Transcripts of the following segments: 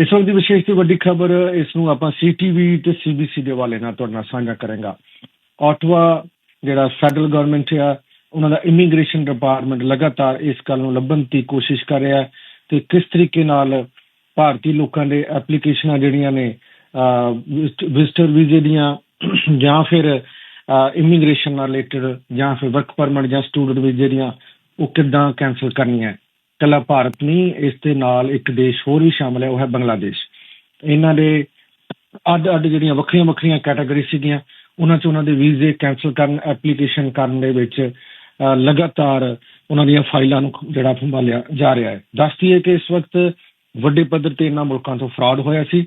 ਇਸ ਵਕਤ ਦੀ ਵਿਸ਼ੇਸ਼ ਤੇ ਵੱਡੀ ਖਬਰ, ਇਸ ਨੂੰ ਆਪਾਂ ਸੀਟੀਵੀ ਤੇ ਸੀਬੀਸੀ ਦੇ ਹਵਾਲੇ ਨਾਲ ਤੁਹਾਡੇ ਨਾਲ ਸਾਂਝਾ ਕਰਾਂਗਾ। ਆਟਵਾ ਜਿਹੜਾ ਫੈਡਰਲ ਗਵਰਨਮੈਂਟ ਆ, ਉਹਨਾਂ ਦਾ ਇਮੀਗ੍ਰੇਸ਼ਨ ਡਿਪਾਰਟਮੈਂਟ ਲਗਾਤਾਰ ਇਸ ਗੱਲ ਨੂੰ ਲੱਭਣ ਦੀ ਕੋਸ਼ਿਸ਼ ਕਰ ਰਿਹਾ ਹੈ ਤੇ ਕਿਸ ਤਰੀਕੇ ਨਾਲ ਭਾਰਤੀ ਲੋਕਾਂ ਦੇ ਐਪਲੀਕੇਸ਼ਨਾਂ ਜਿਹੜੀਆਂ ਨੇ ਵਿਜ਼ਟਰ ਵੀਜ਼ੇ ਦੀਆਂ, ਜਾਂ ਫਿਰ ਇਮੀਗ੍ਰੇਸ਼ਨ ਨਾਲ ਰਿਲੇਟਡ ਜਾਂ ਫਿਰ ਵਰਕ ਪਰਮਿਟ ਜਾਂ ਸਟੂਡੈਂਟ ਵੀਜ਼ੇ ਦੀਆਂ ਉਹ ਕਿੱਦਾਂ ਕੈਨਸਲ ਕਰਨੀਆਂ ਕੱਲਾ ਭਾਰਤ ਨਹੀਂ, ਇਸ ਦੇ ਨਾਲ ਇੱਕ ਦੇਸ਼ ਹੋਰ ਵੀ ਸ਼ਾਮਲ ਹੈ, ਉਹ ਹੈ ਬੰਗਲਾਦੇਸ਼। ਇਹਨਾਂ ਦੇ ਅੱਡ ਅੱਡ ਜਿਹੜੀਆਂ ਵੱਖਰੀਆਂ ਵੱਖਰੀਆਂ ਕੈਟਾਗਰੀ ਸੀਗੀਆਂ, ਉਹਨਾਂ 'ਚ ਉਹਨਾਂ ਦੇ ਵੀਜ਼ੇ ਕੈਨਸਲ ਕਰਨ ਐਪਲੀਕੇਸ਼ਨ ਕਰਨ ਦੇ ਵਿੱਚ ਲਗਾਤਾਰ ਉਹਨਾਂ ਦੀਆਂ ਫਾਈਲਾਂ ਨੂੰ ਜਿਹੜਾ ਸੰਭਾਲਿਆ ਜਾ ਰਿਹਾ ਹੈ। ਦੱਸਦੀ ਹੈ ਕਿ ਇਸ ਵਕਤ ਵੱਡੇ ਪੱਧਰ ਤੇ ਇਹਨਾਂ ਮੁਲਕਾਂ ਤੋਂ ਫਰਾਡ ਹੋਇਆ ਸੀ,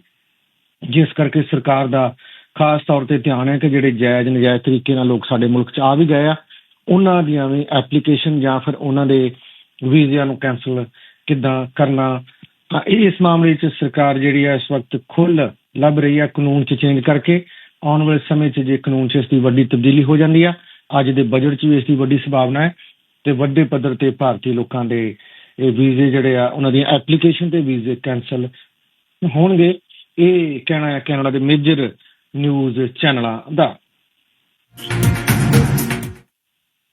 ਜਿਸ ਕਰਕੇ ਸਰਕਾਰ ਦਾ ਖਾਸ ਤੌਰ ਤੇ ਧਿਆਨ ਹੈ ਕਿ ਜਿਹੜੇ ਜਾਇਜ਼ ਨਜਾਇਜ਼ ਤਰੀਕੇ ਨਾਲ ਲੋਕ ਸਾਡੇ ਮੁਲਕ 'ਚ ਆ ਵੀ ਗਏ ਆ, ਉਹਨਾਂ ਦੀਆਂ ਵੀ ਐਪਲੀਕੇਸ਼ਨ ਜਾਂ ਫਿਰ ਉਹਨਾਂ ਦੇ ਵੀਜ਼ਿਆਂ ਨੂੰ ਕੈਨਸਲ ਕਿੱਦਾਂ ਕਰਨਾ? ਤਾਂ ਇਸ ਮਾਮਲੇ 'ਚ ਸਰਕਾਰ ਜਿਹੜੀ ਹੈ ਇਸ ਵਕਤ ਖੁੱਲ ਲੱਭ ਰਹੀ ਹੈ ਕਾਨੂੰਨ 'ਚ ਚੇਂਜ ਕਰਕੇ। ਆਉਣ ਵਾਲੇ ਸਮੇਂ 'ਚ ਜੇ ਕਾਨੂੰਨ 'ਚ ਇਸ ਦੀ ਵੱਡੀ ਤਬਦੀਲੀ ਹੋ ਜਾਂਦੀ ਆ, ਅੱਜ ਦੇ ਬਜਟ 'ਚ ਵੀ ਇਸ ਦੀ ਵੱਡੀ ਸੰਭਾਵਨਾ ਹੈ ਤੇ ਵੱਡੇ ਪੱਧਰ ਤੇ ਭਾਰਤੀ ਲੋਕਾਂ ਦੇ ਇਹ ਵੀਜ਼ੇ ਜਿਹੜੇ ਆ, ਉਹਨਾਂ ਦੀ ਐਪਲੀਕੇਸ਼ਨ ਤੇ ਵੀਜ਼ੇ ਕੈਨਸਲ ਹੋਣਗੇ। ਇਹ ਕਹਿਣਾ ਹੈ ਕੈਨੇਡਾ ਦੇ ਮੇਜਰ ਨਿਊਜ਼ ਚੈਨਲਾਂ ਦਾ।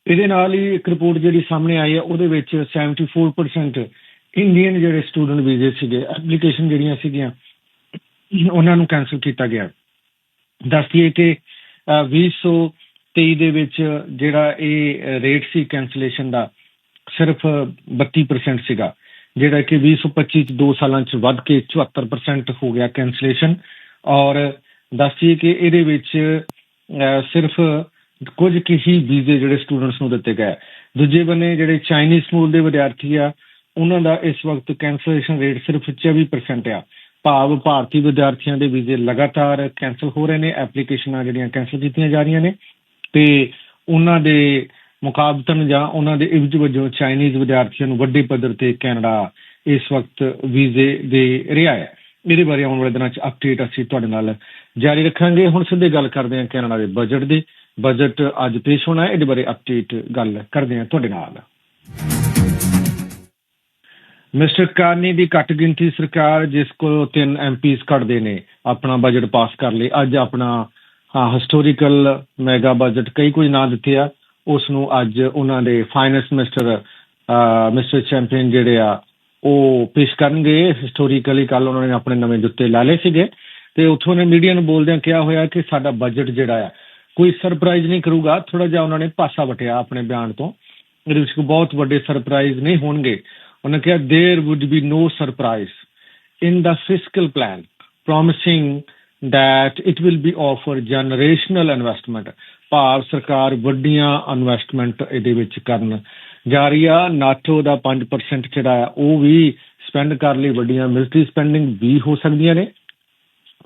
ਇਹਦੇ ਨਾਲ ਹੀ ਇੱਕ ਰਿਪੋਰਟ ਜਿਹੜੀ ਸਾਹਮਣੇ ਆਈ ਹੈ ਉਹਦੇ ਵਿੱਚ 74% ਇੰਡੀਅਨ ਜਿਹੜੇ ਸਟੂਡੈਂਟ ਵੀਜ਼ੇ ਸੀਗੇ ਐਪਲੀਕੇਸ਼ਨ ਜਿਹੜੀਆਂ ਸੀਗੀਆਂ ਉਹਨਾਂ ਨੂੰ ਕੈਨਸਲ ਕੀਤਾ ਗਿਆ। ਦੱਸਦੀਏ ਕਿ ਅਹ, 2023 ਦੇ ਵਿੱਚ ਜਿਹੜਾ ਇਹ ਰੇਟ ਸੀ ਕੈਂਸਲੇਸ਼ਨ ਦਾ ਸਿਰਫ 32% ਸੀਗਾ ਜਿਹੜਾ ਕਿ 2025 ਚ 2 ਸਾਲਾਂ ਚ ਵੱਧ ਕੇ 74% ਹੋ ਗਿਆ ਕੈਂਸਲੇਸ਼ਨ ਔਰ ਦੱਸਦੀਏ ਕਿ ਇਹਦੇ ਵਿੱਚ ਸਿਰਫ ਕੁਝ ਕੁ ਹੀ ਵੀਜ਼ੇ ਜਿਹੜੇ ਸਟੂਡੈਂਟਸ ਨੂੰ ਦਿੱਤੇ ਗਏ। ਦੂਜੇ ਬੰਨੇ ਜਿਹੜੇ ਚਾਈਨੀਜ਼ ਸਕੂਲ ਦੇ ਵਿਦਿਆਰਥੀ ਆ, ਉਹਨਾਂ ਦਾ ਇਸ ਵਕਤ ਕੈਂਸਲੇਸ਼ਨ ਰੇਟ ਸਿਰਫ 24% ਆ। ਭਾਵ ਭਾਰਤੀ ਵਿਦਿਆਰਥੀਆਂ ਦੇ ਵੀਜ਼ੇ ਲਗਾਤਾਰ ਕੈਂਸਲ ਹੋ ਰਹੇ ਨੇ ਐਪਲੀਕੇਸ਼ਨਾਂ ਜਿਹੜੀਆਂ ਕੈਂਸਲ ਕੀਤੀਆਂ ਜਾ ਰਹੀਆਂ ਨੇ। ਤੇ ਉਹਨਾਂ ਦੇ ਮੁਕਾਬਲਤਨ ਜਾਂ ਉਹਨਾਂ ਦੇ ਇਵਜ ਵਜੋਂ ਚਾਈਨੀਜ਼ ਵਿਦਿਆਰਥੀਆਂ ਨੂੰ ਵੱਡੇ ਪੱਧਰ ਤੇ ਕੈਨੇਡਾ ਇਸ ਵਕਤ ਵੀਜ਼ੇ ਦੇ ਰਿਹਾ ਹੈ। ਇਹਦੇ ਬਾਰੇ ਆਉਣ ਵਾਲੇ ਦਿਨਾਂ 'ਚ ਅਪਡੇਟ ਅਸੀਂ ਤੁਹਾਡੇ ਨਾਲ ਜਾਰੀ ਰੱਖਾਂਗੇ। ਹੁਣ ਸਿੱਧੇ ਗੱਲ ਕਰਦੇ ਹਾਂ ਕੈਨੇਡਾ ਦੇ ਬਜਟ ਦੀ। ਬਜਟ ਅੱਜ ਪੇਸ਼ ਹੋਣਾ ਹੈ। ਇਹਦੇ ਬਾਰੇ ਅਪਡੇਟ ਗੱਲ ਕਰਦੇ ਹਾਂ ਤੁਹਾਡੇ ਨਾਲ। ਮਿਸਟਰ ਕਾਰਨੀ ਦੀ ਘੱਟ ਗਿਣਤੀ ਸਰਕਾਰ ਜਿਸ ਕੋਲ ਤਿੰਨ ਐਮਪੀਸ ਕੱਢਦੇ ਨੇ, ਆਪਣਾ ਬਜਟ ਪਾਸ ਕਰ ਲਈ ਅੱਜ ਆਪਣਾ ਹਿਸਟੋਰੀਕਲ ਮੈਗਾ ਬਜਟ ਕਈ ਕੁਝ ਨਾਂ ਦਿੱਤੇ ਆ। ਉਸ ਨੂੰ ਅੱਜ ਉਹਨਾਂ ਦੇ ਫਾਈਨੈਂਸ ਮਿਨਿਸਟਰ ਮਿਸਟਰ ਚੈਂਪੀਅਨ ਜਿਹੜੇ ਆ, ਉਹ ਪੇਸ਼ ਕਰਨਗੇ। ਹਿਸਟੋਰੀਕਲੀ ਕੱਲ ਉਹਨਾਂ ਨੇ ਆਪਣੇ ਨਵੇਂ ਜੁੱਤੇ ਲਾ ਲਏ ਸੀਗੇ। ਤੇ ਉੱਥੋਂ ਨੇ ਮੀਡੀਆ ਨੂੰ ਬੋਲਦਿਆਂ ਕਿਹਾ ਹੋਇਆ ਕਿ ਸਾਡਾ ਬਜਟ ਜਿਹੜਾ ਆ ਕੋਈ ਸਰਪ੍ਰਾਈਜ਼ ਨਹੀਂ ਕਰੂਗਾ ਥੋੜਾ ਜਿਹਾ ਉਹਨਾਂ ਨੇ ਪਾਸਾ ਵਟਿਆ ਆਪਣੇ ਬਿਆਨ ਤੋਂ ਇਹਦੇ ਵਿੱਚ ਕੋਈ ਬਹੁਤ ਵੱਡੇ ਸਰਪ੍ਰਾਈਜ਼ ਨਹੀਂ ਹੋਣਗੇ ਉਹਨਾਂ ਕਿਹਾ there would be no surprise in the fiscal plan promising that it will be offer generational investment Bharat ਸਰਕਾਰ ਵੱਡੀਆਂ ਇਨਵੈਸਟਮੈਂਟ ਇਹਦੇ ਵਿੱਚ ਕਰਨ ਜਾ ਰਹੀ ਆ ਨਾਟੋ ਦਾ 5% ਜਿਹੜਾ ਆ ਉਹ ਵੀ ਸਪੈਂਡ ਕਰ ਲਈ ਵੱਡੀਆਂ ਮਿਲਟਰੀ ਸਪੈਂਡਿੰਗ ਵੀ ਹੋ ਸਕਦੀਆਂ ਨੇ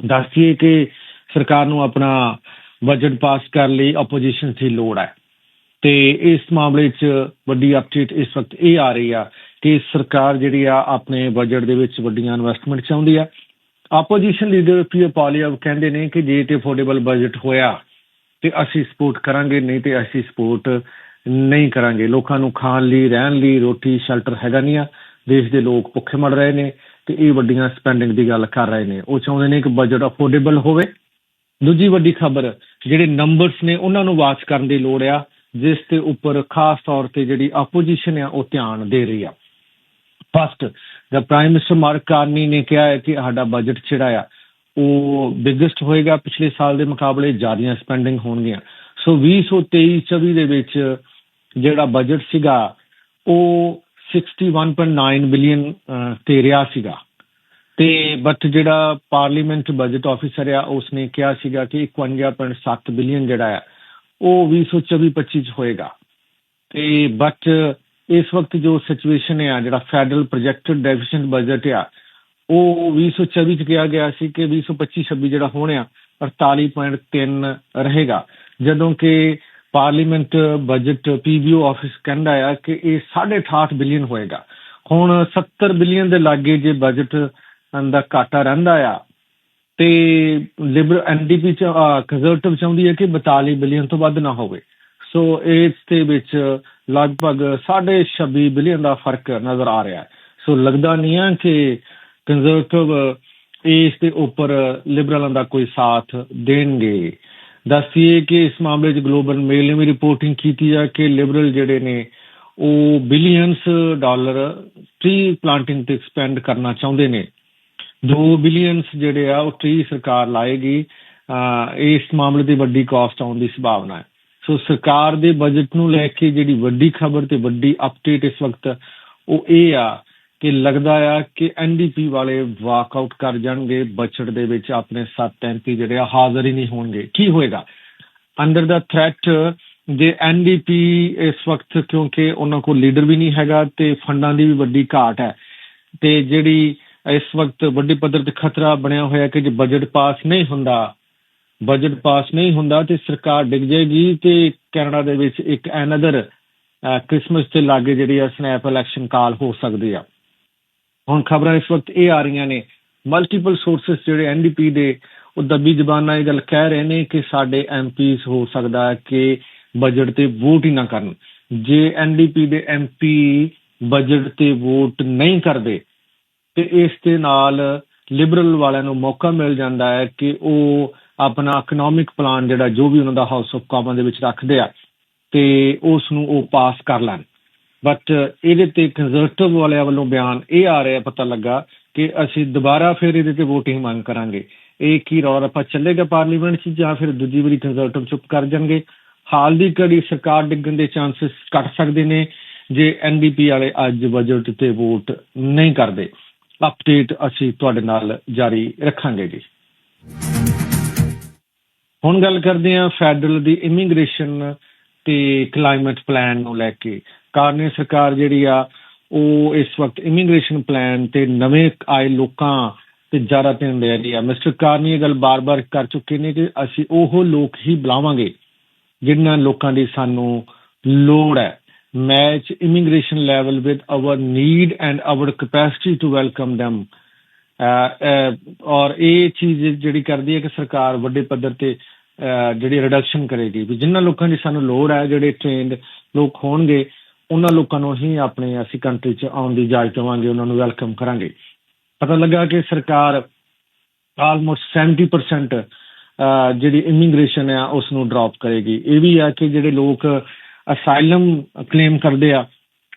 ਦੱਸੀਏ ਕਿ ਸਰਕਾਰ ਨੂੰ ਆਪਣਾ ਬਜਟ ਪਾਸ ਕਰਨ ਲਈ ਆਪੋਜੀਸ਼ਨ ਦੀ ਲੋੜ ਹੈ। ਤੇ ਇਸ ਮਾਮਲੇ 'ਚ ਵੱਡੀ ਅਪਡੇਟ ਇਸ ਵਕਤ ਇਹ ਆ ਰਹੀ ਆ ਕਿ ਸਰਕਾਰ ਜਿਹੜੀ ਆ ਆਪਣੇ ਬਜਟ ਦੇ ਵਿੱਚ ਵੱਡੀਆਂ ਇਨਵੈਸਟਮੈਂਟ ਚਾਹੁੰਦੀ ਆ। ਆਪੋਜੀਸ਼ਨ ਲੀਡਰ ਪੀਓ ਪਾਲੀਆ ਕਹਿੰਦੇ ਨੇ ਕਿ ਜੇ ਤੇ ਅਫੋਰਡੇਬਲ ਬਜਟ ਹੋਇਆ ਤੇ ਅਸੀਂ ਸਪੋਰਟ ਕਰਾਂਗੇ, ਨਹੀਂ ਤੇ ਅਸੀਂ ਸਪੋਰਟ ਨਹੀਂ ਕਰਾਂਗੇ। ਲੋਕਾਂ ਨੂੰ ਖਾਣ ਲਈ, ਰਹਿਣ ਲਈ ਰੋਟੀ ਸ਼ੈਲਟਰ ਹੈਗਾ ਨਹੀਂ ਆ। ਦੇਸ਼ ਦੇ ਲੋਕ ਭੁੱਖੇ ਮਰ ਰਹੇ ਨੇ। ਤੇ ਇਹ ਵੱਡੀਆਂ ਸਪੈਂਡਿੰਗ ਦੀ ਗੱਲ ਕਰ ਰਹੇ ਨੇ। ਉਹ ਚਾਹੁੰਦੇ ਨੇ ਕਿ ਬਜਟ ਅਫੋਰਡੇਬਲ ਹੋਵੇ। ਦੂਜੀ ਵੱਡੀ ਖਬਰ, ਜਿਹੜੇ ਨੰਬਰਸ ਨੇ, ਉਹਨਾਂ ਨੂੰ ਵਾਚ ਕਰਨ ਦੀ ਲੋੜ ਆ, ਜਿਸ ਦੇ ਉੱਪਰ ਖਾਸ ਤੌਰ ਤੇ ਜਿਹੜੀ ਆਪੋਜੀਸ਼ਨ ਆ, ਉਹ ਧਿਆਨ ਦੇ ਰਹੀ ਆ। First the prime minister Mark Carney ਨੇ ਕਿਹਾ ਹੈ ਕਿ ਸਾਡਾ ਬਜਟ ਜਿਹੜਾ ਆ, ਉਹ ਬਿਗੇਸਟ ਹੋਏਗਾ। ਪਿਛਲੇ ਸਾਲ ਦੇ ਮੁਕਾਬਲੇ ਜ਼ਿਆਦੀਆਂ ਸਪੈਂਡਿੰਗ ਹੋਣਗੀਆਂ। ਸੋ 2023 24 ਦੇ ਵਿੱਚ ਜਿਹੜਾ ਬਜਟ ਸੀਗਾ, ਉਹ 61.9 ਬਿਲੀਅਨ ਤੇ ਰਿਹਾ ਸੀਗਾ। ਤੇ ਬਟ ਜਿਹੜਾ ਪਾਰਲੀਮੈਂਟ ਬਜਟ ਆਫੀਸਰ ਆ, ਉਸਨੇ ਕਿਹਾ ਸੀਗਾ ਕਿ 51.7 ਬਿਲੀਅਨ ਜਿਹੜਾ ਆ, ਉਹ 2024 25 ਚ ਹੋਏਗਾ। ਤੇ ਬਟ ਇਸ ਵਕਤ ਜੋ ਸਿਚੁਏਸ਼ਨ ਹੈ ਜਿਹੜਾ ਫੈਡਰਲ ਪ੍ਰੋਜੈਕਟਡ ਡੈਫੀਸ਼ੀਐਂਟ ਬਜਟ ਆ, ਉਹ 2024 ਚ ਕਿਹਾ ਗਿਆ ਸੀ ਕਿ 2025 26 ਜਿਹੜਾ ਹੋਣਿਆ 48.3 ਰਹੇਗਾ। ਜਦੋਂ ਕਿ ਪਾਰਲੀਮੈਂਟ ਬਜਟ ਪੀਬੀਓ ਆਫਿਸ ਕਹਿੰਦਾ ਆ ਕਿ ਇਹ 68 ਬਿਲੀਅਨ ਹੋਏਗਾ। ਹੁਣ 70 ਬਿਲੀਅਨ ਦੇ ਲਾਗੇ ਜੇ ਬਜਟ ਦਾ ਘਾਟਾ ਰਹਿੰਦਾ ਆ, ਤੇ ਲਿਬਰਲ ਐਨਡੀਪੀ ਚ ਕੰਜ਼ਰਵੇਟਿਵ ਚਾਹੁੰਦੀ ਹੈ ਕਿ 42 ਬਿਲੀਅਨ ਤੋਂ ਵੱਧ ਨਾ ਹੋਵੇ। ਸੋ ਇਸ ਦੇ ਵਿੱਚ ਲਗਭਗ 26 ਬਿਲੀਅਨ ਦਾ ਫ਼ਰਕ ਨਜ਼ਰ ਆ ਰਿਹਾ ਹੈ। ਸੋ ਲੱਗਦਾ ਨਹੀਂ ਹੈ ਕਿ ਕੰਜ਼ਰਵੇਟਿਵ ਇਸ ਦੇ ਉੱਪਰ ਲਿਬਰਲਾਂ ਦਾ ਕੋਈ ਸਾਥ ਦੇਣਗੇ। ਦੱਸਦੀਏ ਕਿ ਇਸ ਮਾਮਲੇ 'ਚ ਗਲੋਬਲ ਮੇਲ ਨੇ ਵੀ ਰਿਪੋਰਟਿੰਗ ਕੀਤੀ ਆ ਕਿ ਲਿਬਰਲ ਜਿਹੜੇ ਨੇ, ਉਹ ਬਿਲੀਅਨਸ ਡਾਲਰ ਟ੍ਰੀ ਪਲਾਂਟਿੰਗ ਤੇ ਐਕਸਪੈਂਡ ਕਰਨਾ ਚਾਹੁੰਦੇ ਨੇ। 2 ਬਿਲੀਅਨਸ ਜਿਹੜੇ ਆ, ਉਹ ਟ੍ਰੀ ਸਰਕਾਰ ਲਾਏਗੀ ਇਸ ਮਾਮਲੇ ਦੀ ਵੱਡੀ ਕਾਸਟ ਆਉਣ ਦੀ ਸੰਭਾਵਨਾ ਹੈ ਸੋ ਸਰਕਾਰ ਦੇ ਬਜਟ ਨੂੰ ਲੈ ਕੇ ਜਿਹੜੀ ਵੱਡੀ ਖਬਰ ਤੇ ਵੱਡੀ ਅਪਡੇਟ ਇਸ ਵਕਤ ਉਹ ਇਹ ਆ ਕਿ ਲੱਗਦਾ ਆ ਕਿ ਐਨਡੀਪੀ ਵਾਲੇ ਵਾਕਆਊਟ ਕਰ ਜਾਣਗੇ ਬਜਟ ਦੇ ਵਿੱਚ ਆਪਣੇ 7 ਐਮਪੀ ਜਿਹੜੇ ਆ ਹਾਜ਼ਰ ਹੀ ਨਹੀਂ ਹੋਣਗੇ। ਕੀ ਹੋਏਗਾ? ਅੰਡਰ ਦਾ ਥ੍ਰੈਟ ਜੇ ਐਨਡੀਪੀ ਇਸ ਵਕਤ ਕਿਉਂਕਿ ਉਹਨਾਂ ਕੋਲ ਲੀਡਰ ਵੀ ਨਹੀਂ ਹੈਗਾ ਤੇ ਫੰਡਾਂ ਦੀ ਵੀ ਵੱਡੀ ਘਾਟ ਹੈ ਤੇ ਜਿਹੜੀ ਇਸ ਵਕਤ ਵੱਡੇ ਪੱਧਰ ਤੇ ਖਤਰਾ ਬਣਿਆ ਹੋਇਆ ਕਿ ਜੇ ਬਜਟ ਪਾਸ ਨਹੀਂ ਹੁੰਦਾ ਬਜਟ ਪਾਸ ਨਹੀਂ ਹੁੰਦਾ ਤੇ ਸਰਕਾਰ ਡਿੱਗ ਜਾਏਗੀ ਤੇ ਕੈਨੇਡਾ ਦੇ ਵਿੱਚ ਇੱਕ ਐਨਦਰ ਕ੍ਰਿਸਮਸ ਤੇ ਲਾਗੇ ਜਿਹੜੀ ਆ ਸਨੈਪ ਇਲੈਕਸ਼ਨ ਕਾਲ ਹੋ ਸਕਦੀ ਆ। ਹੁਣ ਖਬਰਾਂ ਇਸ ਵਕਤ ਇਹ ਆ ਰਹੀਆਂ ਨੇ ਮਲਟੀਪਲ ਸੋਰਸਸ ਜਿਹੜੇ ਐਨਡੀਪੀ ਦੇ, ਉਹ ਦੱਬੀ ਜ਼ਬਾਨਾਂ ਇਹ ਗੱਲ ਕਹਿ ਰਹੇ ਨੇ ਕਿ ਸਾਡੇ ਐਮਪੀਸ ਹੋ ਸਕਦਾ ਕਿ ਬਜਟ ਤੇ ਵੋਟ ਹੀ ਨਾ ਕਰਨ। ਜੇ ਐਨਡੀਪੀ ਦੇ ਐਮਪੀ ਬਜਟ ਤੇ ਵੋਟ ਨਹੀਂ ਕਰਦੇ, ਤੇ ਇਸ ਦੇ ਨਾਲ ਲਿਬਰਲ ਵਾਲਿਆਂ ਨੂੰ ਮੌਕਾ ਮਿਲ ਜਾਂਦਾ ਹੈ ਕਿ ਉਹ ਆਪਣਾ ਇਕਨੋਮਿਕ ਪਲਾਨ ਜਿਹੜਾ ਜੋ ਵੀ ਉਹਨਾਂ ਦਾ ਹਾਊਸ ਆਫ ਕਾਮਨ ਦੇ ਵਿੱਚ ਰੱਖਦੇ ਆ, ਤੇ ਉਸ ਨੂੰ ਉਹ ਪਾਸ ਕਰ ਲੈਣ। ਬਟ uh, ਇਹਦੇ ਤੇ ਕੰਜ਼ਰਵੇਟਿਵ ਵਾਲਿਆਂ ਵੱਲੋਂ ਬਿਆਨ ਇਹ ਆ ਰਿਹਾ, ਪਤਾ ਲੱਗਾ ਕਿ ਅਸੀਂ ਦੁਬਾਰਾ ਫਿਰ ਇਹਦੇ ਤੇ VOTING ਮੰਗ ਕਰਾਂਗੇ। ਇਹ ਕੀ ਰੌਲਾ, ਆਪਾਂ ਚੱਲੇਗਾ ਪਾਰਲੀਮੈਂਟ 'ਚ ਜਾਂ ਫਿਰ ਦੂਜੀ ਵਾਰੀ ਕੰਜ਼ਰਵੇਟਿਵ ਚੁੱਪ ਕਰ ਜਾਣਗੇ? ਹਾਲ ਦੀ ਘੜੀ ਸਰਕਾਰ ਡਿੱਗਣ ਦੇ ਚਾਂਸਸ ਘਟ ਸਕਦੇ ਨੇ, ਜੇ ਐਨਡੀਪੀ ਵਾਲੇ ਅੱਜ ਬਜਟ ਤੇ ਵੋਟ ਨਹੀਂ ਕਰਦੇ। ਅਪਡੇਟ ਅਸੀਂ ਤੁਹਾਡੇ ਨਾਲ ਜਾਰੀ ਰੱਖਾਂਗੇ ਜੀ। ਹੁਣ ਗੱਲ ਕਰਦੇ ਹਾਂ ਫੈਡਰਲ ਦੀ ਇਮੀਗ੍ਰੇਸ਼ਨ ਤੇ ਕਲਾਈਮੇਟ ਪਲਾਨ ਨੂੰ ਲੈ ਕੇ। ਕਾਰਨੇ ਸਰਕਾਰ ਜਿਹੜੀ ਆ, ਉਹ ਇਸ ਵਕਤ ਇਮੀਗ੍ਰੇਸ਼ਨ ਪਲਾਨ ਤੇ ਨਵੇਂ ਆਏ ਲੋਕਾਂ ਤੇ ਜ਼ਿਆਦਾ ਧਿਆਨ ਦੇ ਰਹੀ ਆ। ਮਿਸਟਰ ਕਾਰਨੀ ਇਹ ਗੱਲ ਬਾਰ-ਬਾਰ ਕਰ ਚੁੱਕੇ ਨੇ ਕਿ ਅਸੀਂ ਉਹ ਲੋਕ ਹੀ ਬੁਲਾਵਾਂਗੇ ਜਿਨ੍ਹਾਂ ਲੋਕਾਂ ਦੀ ਸਾਨੂੰ ਲੋੜ ਹੈ। Match immigration level with our need and our capacity to welcome them ਔਰ ਇਹ ਚੀਜ਼ ਜਿਹੜੀ ਕਰਦੀ ਹੈ ਕਿ ਸਰਕਾਰ ਵੱਡੇ ਪੱਧਰ ਤੇ ਜਿਹੜੀ ਰਿਡਕਸ਼ਨ ਕਰੇਗੀ। ਵੀ ਜਿਨ੍ਹਾਂ ਲੋਕਾਂ ਦੀ ਸਾਨੂੰ ਲੋੜ ਹੈ, ਜਿਹੜੇ ਟ੍ਰੇਨਡ ਲੋਕ ਹੋਣਗੇ ਉਹਨਾਂ ਲੋਕਾਂ ਨੂੰ ਹੀ ਆਪਣੇ, ਅਸੀਂ ਕੰਟਰੀ 'ਚ ਆਉਣ ਦੀ ਇਜਾਜ਼ਤ ਦੇਵਾਂਗੇ, ਉਹਨਾਂ ਨੂੰ ਵੈਲਕਮ ਕਰਾਂਗੇ। ਪਤਾ ਲੱਗਾ ਕਿ ਸਰਕਾਰ ਆਲਮੋਸਟ 70% ਜਿਹੜੀ ਇਮੀਗ੍ਰੇਸ਼ਨ ਆ ਉਸ ਨੂੰ ਡ੍ਰੌਪ ਕਰੇਗੀ। ਇਹ ਵੀ ਆ ਕਿ ਜਿਹੜੇ ਲੋਕ ਅਸਾਈਲਮ ਕਲੇਮ ਕਰਦੇ ਆ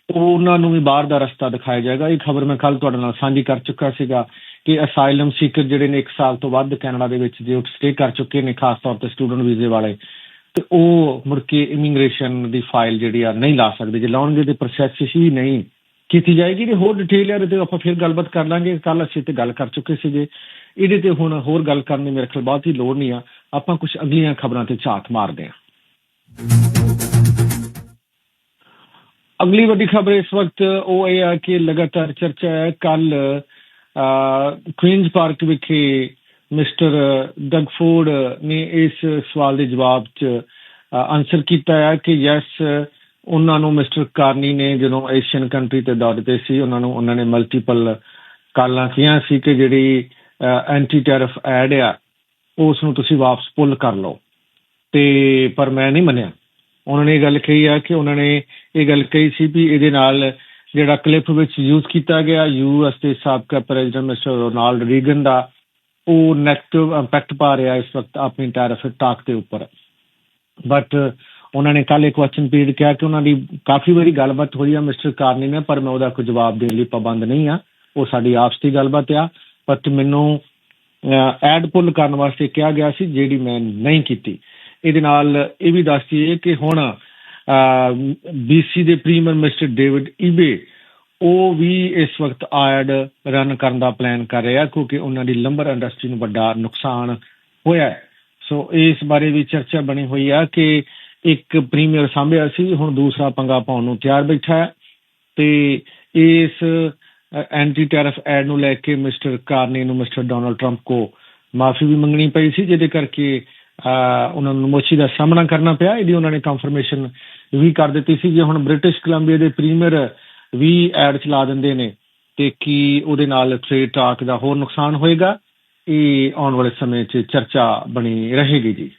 ਉਹਨਾਂ ਨੂੰ ਵੀ ਬਾਹਰ ਦਾ ਰਸਤਾ ਦਿਖਾਇਆ ਜਾਏਗਾ। ਇਹ ਖਬਰ ਮੈਂ ਕੱਲ ਤੁਹਾਡੇ ਨਾਲ ਸਾਂਝੀ ਕਰ ਚੁੱਕਾ ਸੀਗਾ ਕਿ ਅਸਾਈਲਮ ਸੀਕਰ ਜਿਹੜੇ ਨੇ 1 ਸਾਲ ਤੋਂ ਵੱਧ ਕੈਨੇਡਾ ਦੇ ਵਿੱਚ ਜੇ ਸਟੇ ਕਰ ਚੁੱਕੇ ਨੇ, ਖਾਸ ਤੌਰ ਤੇ ਸਟੂਡੈਂਟ ਵੀਜ਼ੇ ਵਾਲੇ। ਤੇ ਉਹ ਮੁੜ ਕੇ ਇਮੀਗ੍ਰੇਸ਼ਨ ਦੀ ਫਾਈਲ ਜਿਹੜੀ ਆ ਨਹੀਂ ਲਾ ਸਕਦੇ। ਜੇ ਲਾਉਣਗੇ ਤੇ ਪ੍ਰੋਸੈਸ ਹੀ ਨਹੀਂ ਕੀਤੀ ਜਾਏਗੀ ਤੇ ਹੋਰ ਡਿਟੇਲ ਹੈ ਤੇ ਆਪਾਂ ਫਿਰ ਗੱਲਬਾਤ ਕਰ ਲਾਂਗੇ। ਕੱਲ ਅਸੀਂ ਤੇ ਗੱਲ ਕਰ ਚੁੱਕੇ ਸੀਗੇ। ਇਹਦੇ ਤੇ ਹੁਣ ਹੋਰ ਗੱਲ ਕਰਨ ਦੀ ਮੇਰੇ ਖਿਆਲ ਬਹੁਤ ਹੀ ਲੋੜ ਨਹੀਂ ਆ। ਆਪਾਂ ਕੁਝ ਅਗਲੀਆਂ ਖਬਰਾਂ ਤੇ ਝਾਤ ਮਾਰਦੇ ਹਾਂ ਅਗਲੀ ਵੱਡੀ ਖਬਰ ਇਸ ਵਕਤ ਉਹ ਇਹ ਆ ਕਿ ਲਗਾਤਾਰ ਚਰਚਾ ਹੈ। ਕੱਲ ਕੁਈਨਸ ਪਾਰਕ ਵਿਖੇ ਮਿਸਟਰ ਡਗਫੋਰਡ ਨੇ ਇਸ ਸਵਾਲ ਦੇ ਜਵਾਬ 'ਚ ਆਨਸਰ ਕੀਤਾ ਹੈ ਕਿ ਯੈਸ ਉਹਨਾਂ ਨੂੰ ਮਿਸਟਰ ਕਾਰਨੀ ਨੇ ਜਦੋਂ ਏਸ਼ੀਅਨ ਕੰਟਰੀ ਤੇ ਦੌਰੇ ਤੇ ਸੀ, ਉਹਨਾਂ ਨੂੰ, ਉਹਨਾਂ ਨੇ ਮਲਟੀਪਲ ਕਾਲਾਂ ਕੀਆਂ ਸੀ ਕਿ ਜਿਹੜੀ ਐਂਟੀ ਟੈਰਫ ਐਡ ਆ, ਉਸ ਨੂੰ ਤੁਸੀਂ ਵਾਪਸ ਪੁੱਲ ਕਰ ਲਓ। ਤੇ, ਪਰ ਮੈਂ ਨਹੀਂ ਮੰਨਿਆ। ਉਹਨਾਂ ਨੇ ਇਹ ਗੱਲ ਕਹੀ ਆ ਕਿ ਉਹਨਾਂ ਨੇ ਇਹ ਗੱਲ ਕਹੀ ਸੀ ਵੀ ਇਹਦੇ ਨਾਲ ਜਿਹੜਾ ਕਲਿੱਪ ਵਿੱਚ ਯੂਜ਼ ਕੀਤਾ ਗਿਆ ਯੂਐਸ ਦੇ ਸਾਬਕਾ ਪ੍ਰੈਜ਼ੀਡੈਂਟ ਮਿਸਟਰ ਰੋਨਾਲਡ ਰੀਗਨ ਦਾ ਉਹ ਨੈਗੇਟਿਵ ਇੰਪੈਕਟ ਪਾ ਰਿਹਾ ਇਸ ਵਕਤ ਆਪਣੀ ਟੈਰਿਫ ਟਾਕ ਦੇ ਉੱਪਰ। ਬਟ ਉਹਨਾਂ ਨੇ ਕੱਲ ਇੱਕ ਵਚਨ ਪੀੜ ਕਿਹਾ ਕਿ ਉਹਨਾਂ ਦੀ ਕਾਫੀ ਵਾਰੀ ਗੱਲਬਾਤ ਹੋਈ ਆ ਮਿਸਟਰ ਕਾਰਨੀ ਨੇ ਪਰ ਮੈਂ ਉਹਦਾ ਕੋਈ ਜਵਾਬ ਦੇਣ ਲਈ ਪਾਬੰਦ ਨਹੀਂ ਆ। ਉਹ ਸਾਡੀ ਆਪਸ ਦੀ ਗੱਲਬਾਤ ਆ। ਪਰ ਮੈਨੂੰ ਐਡ ਪੁੱਲ ਕਰਨ ਵਾਸਤੇ ਕਿਹਾ ਗਿਆ ਸੀ, ਜਿਹੜੀ ਮੈਂ ਨਹੀਂ ਕੀਤੀ। ਇਹਦੇ ਨਾਲ ਇਹ ਵੀ ਦੱਸ ਦਈਏ ਕਿ ਹੁਣ ਬੀਸੀ ਦੇ ਪ੍ਰੀਮੀਅਰ ਮਿਸਟਰ ਡੇਵਿਡ ਈਬੇ ਉਹ ਵੀ ਇਸ ਵਕਤ ਆਇਡ ਰਨ ਕਰਨ ਦਾ ਪਲਾਨ ਕਰ ਰਿਹਾ, ਕਿਉਂਕਿ ਉਹਨਾਂ ਦੀ ਲੰਬਰ ਇੰਡਸਟਰੀ ਨੂੰ ਵੱਡਾ ਨੁਕਸਾਨ ਹੋਇਆ ਹੈ। ਸੋ ਇਸ ਬਾਰੇ ਵੀ ਚਰਚਾ ਬਣੀ ਹੋਈ ਆ ਕਿ ਇੱਕ ਪ੍ਰੀਮੀਅਰ ਸਾਂਭਿਆ ਸੀ, ਹੁਣ ਦੂਸਰਾ ਪੰਗਾ ਪਾਉਣ ਨੂੰ ਤਿਆਰ ਬੈਠਾ ਹੈ। ਤੇ ਇਸ ਐਂਟੀ ਟੈਰਫ ਐਡ ਨੂੰ ਲੈ ਕੇ ਮਿਸਟਰ ਕਾਰਨੀ ਨੂੰ ਮਿਸਟਰ ਡੋਨਲਡ ਟਰੰਪ ਕੋ ਮਾਫੀ ਵੀ ਮੰਗਣੀ ਪਈ ਸੀ, ਜਿਹਦੇ ਕਰਕੇ ਉਹਨਾਂ ਨੂੰ ਮੋਚੀ ਦਾ ਸਾਹਮਣਾ ਕਰਨਾ ਪਿਆ। ਇਹਦੀ ਉਹਨਾਂ ਨੇ ਕਨਫਰਮੇਸ਼ਨ ਵੀ ਕਰ ਦਿੱਤੀ ਸੀ। ਜੇ ਹੁਣ ਬ੍ਰਿਟਿਸ਼ ਕੋਲੰਬੀਆ ਦੇ ਪ੍ਰੀਮੀਅਰ ਵੀ ਐਡ ਚਲਾ ਦਿੰਦੇ ਨੇ ਤੇ ਕੀ ਉਹਦੇ ਨਾਲ ਟ੍ਰੇਡ ਟਾਕ ਦਾ ਹੋਰ ਨੁਕਸਾਨ ਹੋਏਗਾ? ਇਹ ਆਉਣ ਵਾਲੇ ਸਮੇਂ 'ਚ ਚਰਚਾ ਬਣੀ ਰਹੇਗੀ ਜੀ।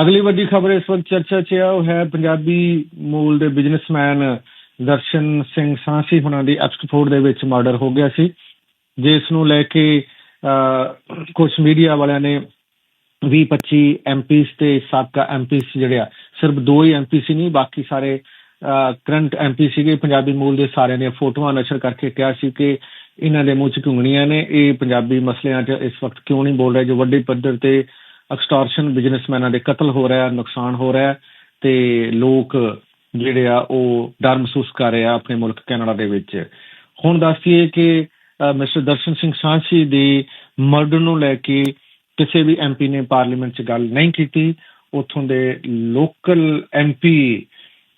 ਅਗਲੀ ਵੱਡੀ ਖਬਰ ਇਸ ਵਕਤ ਚਰਚਾ 'ਚ ਹੈ ਉਹ ਹੈ ਪੰਜਾਬੀ ਮੂਲ ਦੇ ਬਿਜ਼ਨਸਮੈਨ ਦਰਸ਼ਨ ਸਿੰਘ ਸਾਂਸੀ ਹੁਣਾਂ ਦੀ ਐਕਸਫੋਰਡ ਦੇ ਵਿੱਚ ਮਰਡਰ ਹੋ ਗਿਆ ਸੀ। ਜਿਸ ਨੂੰ ਲੈ ਕੇ ਕੁਝ ਮੀਡੀਆ ਵਾਲਿਆਂ ਨੇ 20 25 ਐਮਪੀਸ ਤੇ ਸਾਬਕਾ ਐਮਪੀਸ ਜਿਹੜੇ ਆ ਸਿਰਫ ਦੋ ਹੀ ਐਮਪੀ ਸੀ ਨਹੀਂ, ਬਾਕੀ ਸਾਰੇ ਕਰੰਟ ਐਮਪੀ ਸੀਗੇ। ਪੰਜਾਬੀ ਮੂਲ ਦੇ ਸਾਰਿਆਂ ਦੀਆਂ ਫੋਟੋਆਂ ਨਸ਼ਰ ਕਰਕੇ ਕਿਹਾ ਸੀ ਕਿ ਇਹਨਾਂ ਦੇ ਮੂੰਹ 'ਚ ਘੁੰਗਣੀਆਂ ਨੇ। ਇਹ ਪੰਜਾਬੀ ਮਸਲਿਆਂ 'ਚ ਇਸ ਵਕਤ ਕਿਉਂ ਨਹੀਂ ਬੋਲ ਰਹੇ? ਜੋ ਵੱਡੇ ਪੱਧਰ ਤੇ ਐਕਸਟੋਰਸ਼ਨ ਬਿਜ਼ਨਸਮੈਨਾਂ ਦੇ ਕਤਲ ਹੋ ਰਿਹਾ, ਨੁਕਸਾਨ ਹੋ ਰਿਹਾ ਤੇ ਲੋਕ ਜਿਹੜੇ ਆ, ਉਹ ਡਰ ਮਹਿਸੂਸ ਕਰ ਰਹੇ ਆ ਆਪਣੇ ਮੁਲਕ ਕੈਨੇਡਾ ਦੇ ਵਿੱਚ। ਹੁਣ ਦੱਸਦੀਏ ਕਿ ਮਿਸਟਰ ਦਰਸ਼ਨ ਸਿੰਘ ਸਾਂਸੀ ਦੇ ਮਰਡਰ ਨੂੰ ਲੈ ਕੇ ਕਿਸੇ ਵੀ ਐਮਪੀ ਨੇ ਪਾਰਲੀਮੈਂਟ 'ਚ ਗੱਲ ਨਹੀਂ ਕੀਤੀ। ਉਥੋਂ ਦੇ ਲੋਕਲ ਐਮਪੀ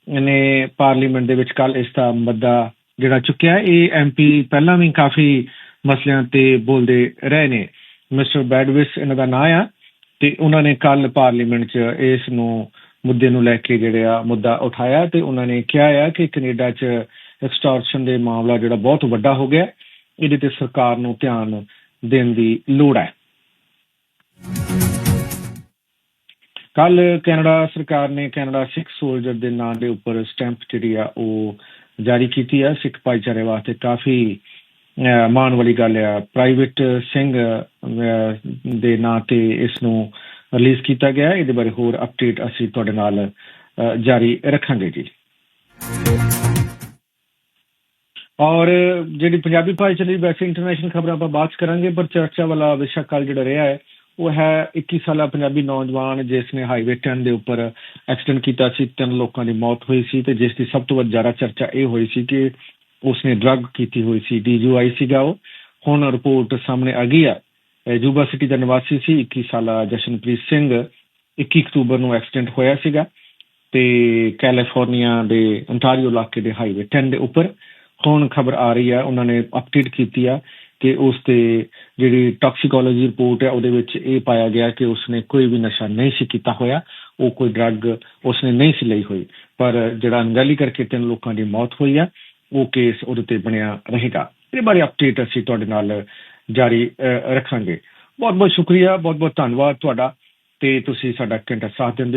ਨੇ ਪਾਰਲੀਮੈਂਟ ਦੇ ਵਿੱਚ ਕੱਲ ਇਸ ਦਾ ਮੁੱਦਾ ਜਿਹੜਾ ਚੁੱਕਿਆ ਇਹ ਐਮਪੀ ਪਹਿਲਾਂ ਵੀ ਕਾਫੀ ਮਸਲਿਆਂ ਤੇ ਬੋਲਦੇ ਰਹੇ ਨੇ। ਮਿਸਟਰ ਬੈਡਵਿਸ ਇਹਨਾਂ ਦਾ ਨਾਂ ਆ ਤੇ ਉਹਨਾਂ ਨੇ ਕੱਲ ਪਾਰਲੀਮੈਂਟ 'ਚ ਇਸ ਨੂੰ ਮੁੱਦੇ ਨੂੰ ਲੈ ਕੇ ਜਿਹੜੇ ਆ ਮੁੱਦਾ ਉਠਾਇਆ ਤੇ ਉਹਨਾਂ ਨੇ ਕਿਹਾ ਆ ਕਿ ਕੈਨੇਡਾ 'ਚ ਐਕਸਟੋਰਸ਼ਨ ਦੇ ਮਾਮਲਾ ਜਿਹੜਾ ਬਹੁਤ ਵੱਡਾ ਹੋ ਗਿਆ ਇਹਦੇ ਤੇ ਸਰਕਾਰ ਨੂੰ ਧਿਆਨ ਦੇਣ ਦੀ ਲੋੜ ਹੈ। ਕੱਲ ਕੈਨੇਡਾ ਸਰਕਾਰ ਨੇ ਕੈਨੇਡਾ ਸਿੱਖ ਸੋਲਜਰ ਦੇ ਨਾਂ ਦੇ ਉੱਪਰ ਸਟੈਂਪ ਜਿਹੜੀ ਆ ਉਹ ਜਾਰੀ ਕੀਤੀ ਆ। ਸਿੱਖ ਭਾਈਚਾਰੇ ਵਾਸਤੇ ਕਾਫੀ ਮਾਣ ਵਾਲੀ ਗੱਲ ਆ। ਪ੍ਰਾਈਵੇਟ ਸਿੰਘ ਦੇ ਨਾਂ ਤੇ ਇਸ ਨੂੰ ਰਿਲੀਜ਼ ਕੀਤਾ ਗਿਆ। ਇਹਦੇ ਬਾਰੇ ਹੋਰ ਅਪਡੇਟ ਅਸੀਂ ਤੁਹਾਡੇ ਨਾਲ ਜਾਰੀ ਰੱਖਾਂਗੇ ਜੀ। ਔਰ ਜਿਹੜੀ ਪੰਜਾਬੀ ਭਾਈਚਾਰੇ ਦੀ ਵੈਸੇ ਇੰਟਰਨੈਸ਼ਨਲ ਖਬਰਾਂ ਆਪਾਂ ਬਾਤ ਕਰਾਂਗੇ, ਪਰ ਚਰਚਾ ਵਾਲਾ ਵਿਸ਼ਾ ਕੱਲ ਜਿਹੜਾ ਰਿਹਾ ਹੈ ਉਹ ਹੈ 21 ਸਾਲਾ ਪੰਜਾਬੀ ਨੌਜਵਾਨ, ਜਿਸ ਨੇ ਹਾਈਵੇ 10 ਦੇ ਉੱਪਰ ਐਕਸੀਡੈਂਟ ਕੀਤਾ ਸੀ, ਤਿੰਨ ਲੋਕਾਂ ਦੀ ਮੌਤ ਹੋਈ ਸੀ ਤੇ ਜਿਸ ਦੀ ਸਭ ਤੋਂ ਜ਼ਿਆਦਾ ਚਰਚਾ ਇਹ ਹੋਈ ਸੀ ਕਿ ਉਸਨੇ ਡਰੱਗ ਕੀਤੀ ਹੋਈ ਸੀ ਡੀਜੂਆਈ ਸੀਗਾ ਉਹ। ਹੁਣ ਰਿਪੋਰਟ ਸਾਹਮਣੇ ਆ ਗਈ ਆ। ਜੂਬਾ ਸਿਟੀ ਦਾ ਨਿਵਾਸੀ ਸੀ 21 ਸਾਲਾ ਜਸ਼ਨਪ੍ਰੀਤ ਸਿੰਘ। 21 ਅਕਤੂਬਰ ਨੂੰ ਐਕਸੀਡੈਂਟ ਹੋਇਆ ਸੀਗਾ ਤੇ ਕੈਲੀਫੋਰਨੀਆ ਦੇ ਅੰਟਾਰੀਓ ਇਲਾਕੇ ਦੇ ਹਾਈਵੇ 10 ਦੇ ਉੱਪਰ। ਹੁਣ ਖਬਰ ਆ ਰਹੀ ਆ, ਉਹਨਾਂ ਨੇ ਅਪਡੇਟ ਕੀਤੀ ਆ ਕਿ ਉਸ ਤੇ ਜਿਹੜੀ ਟਾਕਸੀਕੋਲੋਜੀ ਰਿਪੋਰਟ ਹੈ, ਉਹਦੇ ਵਿੱਚ ਇਹ ਪਾਇਆ ਗਿਆ ਕਿ ਉਸਨੇ ਕੋਈ ਵੀ ਨਸ਼ਾ ਨਹੀਂ ਸੀ ਕੀਤਾ ਹੋਇਆ, ਉਹ ਕੋਈ ਡਰੱਗ ਉਸਨੇ ਨਹੀਂ ਸੀ ਲਈ ਹੋਈ। ਪਰ ਜਿਹੜਾ ਅਣਗਹਿਲੀ ਕਰਕੇ ਤਿੰਨ ਲੋਕਾਂ ਦੀ ਮੌਤ ਹੋਈ ਆ, ਉਹ ਕੇਸ ਉਹਦੇ ਤੇ ਬਣਿਆ ਰਹੇਗਾ। ਇਹ ਬਾਰੇ ਅਪਡੇਟ ਅਸੀਂ ਤੁਹਾਡੇ ਨਾਲ ਜਾਰੀ ਰੱਖਾਂਗੇ। ਬਹੁਤ ਬਹੁਤ ਸ਼ੁਕਰੀਆ ਬਹੁਤ ਬਹੁਤ ਧੰਨਵਾਦ ਤੁਹਾਡਾ ਤੇ ਤੁਸੀਂ ਸਾਡਾ ਘੰਟਾ ਸਾਥ ਦਿੰਦੇ